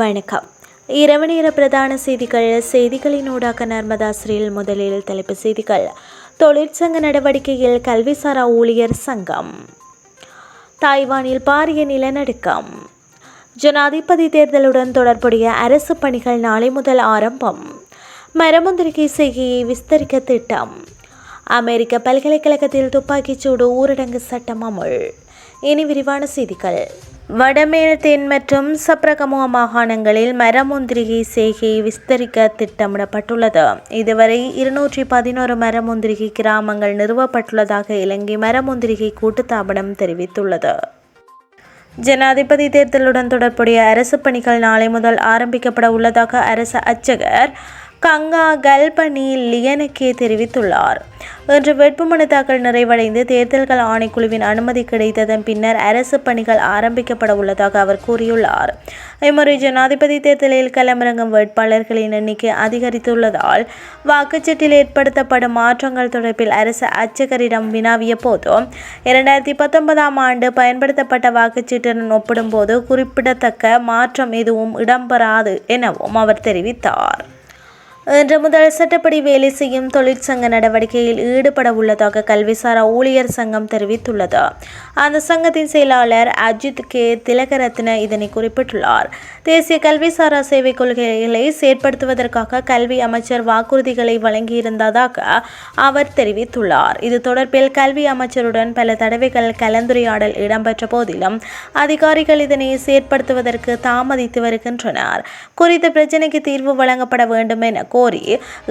வணக்கம். இரவு நேர பிரதான செய்திகள் செய்திகளினூடாக நர்மதா ஸ்ரீல் முதலில் தலைப்பு செய்திகள். தொழிற்சங்க நடவடிக்கையில் கல்விசாரா ஊழியர் சங்கம். தாய்வானில் பாரிய நிலநடுக்கம். ஜனாதிபதி தேர்தலுடன் தொடர்புடைய அரசு பணிகள் நாளை முதல் ஆரம்பம். மரமுந்திரிகை செய்கையை விஸ்தரிக்க திட்டம். அமெரிக்க பல்கலைக்கழகத்தில் துப்பாக்கிச்சூடு ஊரடங்கு சட்டம் அமுல். இனி விரிவான செய்திகள். வடமேல் தென் மற்றும் சப்ரகமுக மாகாணங்களில் மரமுந்திரிகை செய்கையை விஸ்தரிக்க திட்டமிடப்பட்டுள்ளது. இதுவரை இருநூற்றி பதினோரு மரமுந்திரிகை கிராமங்கள் நிறுவப்பட்டுள்ளதாக இலங்கை மரமுந்திரிகை கூட்டுத்தாபனம் தெரிவித்துள்ளது. ஜனாதிபதி தேர்தலுடன் தொடர்புடைய அரசு பணிகள் நாளை முதல் ஆரம்பிக்கப்பட உள்ளதாக அரசு அச்சகர் கங்கா கல்பனி லியனக்கே தெரிவித்துள்ளார். இன்று வேட்புமனு தாக்கல் நிறைவடைந்து தேர்தல்கள் ஆணைக்குழுவின் அனுமதி கிடைத்ததன் பின்னர் அரசு பணிகள் ஆரம்பிக்கப்பட உள்ளதாக அவர் கூறியுள்ளார். இம்முறை ஜனாதிபதி தேர்தலில் களமிறங்கும் வேட்பாளர்களின் எண்ணிக்கை அதிகரித்துள்ளதால் வாக்குச்சீட்டில் ஏற்படுத்தப்படும் மாற்றங்கள் தொடர்பில் அரசு அர்ச்சகரிடம் வினாவிய போது இரண்டாயிரத்தி பத்தொன்பதாம் ஆண்டு பயன்படுத்தப்பட்ட வாக்குச்சீட்டுடன் ஒப்பிடும்போது குறிப்பிடத்தக்க மாற்றம் எதுவும் இடம்பெறாது எனவும் அவர் தெரிவித்தார். இன்று முதல் சட்டப்படி வேலை செய்யும் தொழிற்சங்க நடவடிக்கையில் ஈடுபட உள்ளதாக கல்விசாரா ஊழியர் சங்கம் தெரிவித்துள்ளது. அந்த சங்கத்தின் செயலாளர் அஜித் கே. திலகரத்ன இதனை குறிப்பிட்டுள்ளார். தேசிய கல்விசாரா சேவை கொள்கைகளை செயற்படுத்துவதற்காக கல்வி அமைச்சர் வாக்குறுதிகளை வழங்கியிருந்ததாக அவர் தெரிவித்துள்ளார். இது தொடர்பில் கல்வி அமைச்சருடன் பல தடவைகள் கலந்துரையாடல் இடம்பெற்ற போதிலும் அதிகாரிகள் இதனை செயற்படுத்துவதற்கு தாமதித்து வருகின்றனர். குறித்த பிரச்சினைக்கு தீர்வு வழங்கப்பட வேண்டும் என கோரி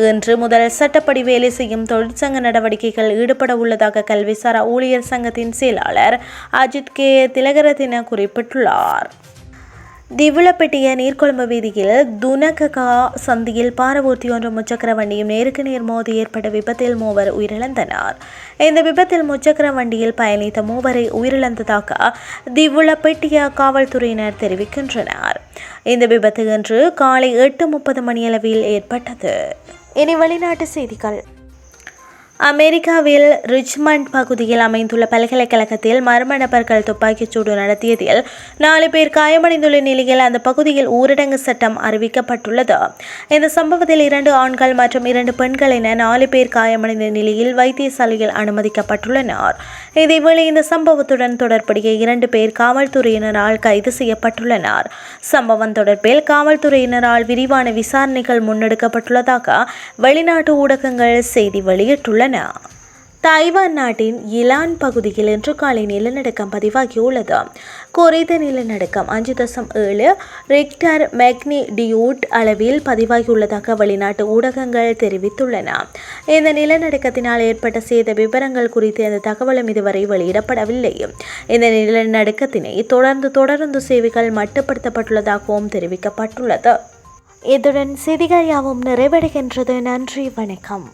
இன்று முதல் சட்டப்படி வேலை செய்யும் தொழிற்சங்க நடவடிக்கைகள் ஈடுபட உள்ளதாக கல்விசாரா ஊழியர் சங்கத்தின் செயலாளர் அஜித் கே. திலகரத்தின குறிப்பிட்டுள்ளார். திவுளப்பட்டிய நீர்கொழும்பு வீதியில் துனககா சந்தியில் பாரவூர்த்தி ஒன்று முச்சக்கர வண்டியும் நேருக்கு நேர் மோதி ஏற்பட்ட விபத்தில் மூவர் உயிரிழந்தனர். இந்த விபத்தில் முச்சக்கர வண்டியில் பயணித்த மூவரை உயிரிழந்ததாக திவுளப்பட்டிய காவல்துறையினர் தெரிவிக்கின்றனர். இந்த விபத்து இன்று காலை எட்டு முப்பது மணியளவில் ஏற்பட்டது. இனி வெளிநாட்டு செய்திகள். அமெரிக்காவில் ரிச்மண்ட் பகுதியில் அமைந்துள்ள பல்கலைக்கழகத்தில் மர்ம நபர்கள் துப்பாக்கிச்சூடு நடத்தியதில் நாலு பேர் காயமடைந்துள்ள நிலையில் அந்த பகுதியில் ஊரடங்கு சட்டம் அறிவிக்கப்பட்டுள்ளது. இந்த சம்பவத்தில் இரண்டு ஆண்கள் மற்றும் இரண்டு பெண்கள் என நாலு பேர் காயமடைந்த நிலையில் வைத்தியசாலையில் அனுமதிக்கப்பட்டுள்ளனர். இதேவேளை இந்த சம்பவத்துடன் தொடர்புடைய இரண்டு பேர் காவல்துறையினரால் கைது செய்யப்பட்டுள்ளனர். சம்பவம் தொடர்பில் காவல்துறையினரால் விரிவான விசாரணைகள் முன்னெடுக்கப்பட்டுள்ளதாக வெளிநாட்டு ஊடகங்கள் செய்தி வெளியிட்டுள்ளன. தைவான் நாட்டின் இலான் பகுதியில் இன்று காலை நிலநடுக்கம் பதிவாகியுள்ளது. குறைந்த நிலநடுக்கம் அஞ்சு தசம் ஏழு ரெக்டர் மேக்னிடியூட் அளவில் பதிவாகியுள்ளதாக வெளிநாட்டு ஊடகங்கள் தெரிவித்துள்ளன. இந்த நிலநடுக்கத்தினால் ஏற்பட்ட சேத விவரங்கள் குறித்து இந்த தகவலும் இதுவரை வெளியிடப்படவில்லை. இந்த நிலநடுக்கத்தினை தொடர்ந்து தொடர்ந்து சேவைகள் மட்டுப்படுத்தப்பட்டுள்ளதாகவும் தெரிவிக்கப்பட்டுள்ளது. இதுடன் செய்திகள் யாவும் நிறைவடைகின்றது. நன்றி வணக்கம்.